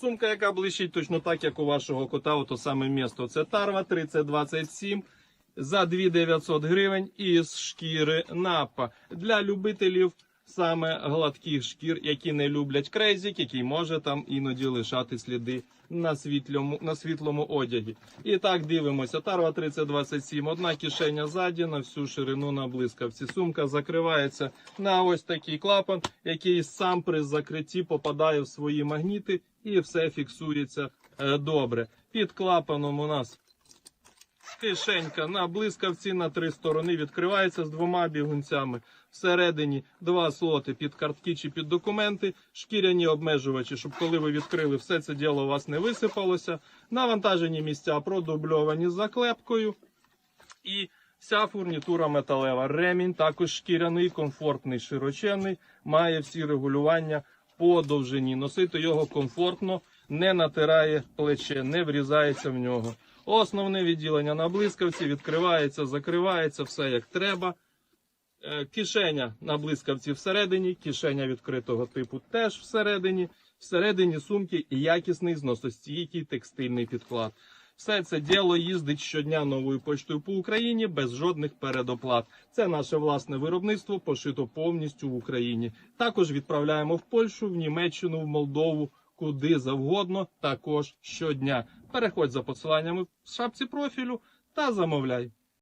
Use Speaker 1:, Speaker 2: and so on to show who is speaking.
Speaker 1: Сумка, яка блищить точно так, як у вашого кота, ото саме місто. Це Тарва 3027 за 2900 гривень із шкіри напа. Для любителів саме гладких шкір, які не люблять крейзік, який може там іноді лишати сліди на світлому, на світлому одягі. І так дивимося. Тарва 3027, одна кишеня ззаді на всю ширину на блискавці. Сумка закривається на ось такий клапан, який сам при закритті попадає в свої магніти і все фіксується е, добре. Під клапаном у нас Кишенька на блискавці на три сторони відкривається з двома бігунцями. Всередині два слоти під картки чи під документи, шкіряні обмежувачі, щоб коли ви відкрили, все це діло у вас не висипалося. Навантажені місця продубльовані заклепкою. І вся фурнітура металева. Ремінь також шкіряний, комфортний, широченний, має всі регулювання по довжині. Носити його комфортно, не натирає плече, не врізається в нього. Основне відділення на блискавці відкривається, закривається, все як треба. Е, Кишеня на блискавці всередині, кишеня відкритого типу теж всередині. Всередині сумки і якісний зносостійкий текстильний підклад. Все це діло їздить щодня новою поштою по Україні без жодних передоплат. Це наше власне виробництво, пошито повністю в Україні. Також відправляємо в Польщу, в Німеччину, в Молдову, куди завгодно, також щодня. Переходь за посиланнями в шапці профілю та замовляй.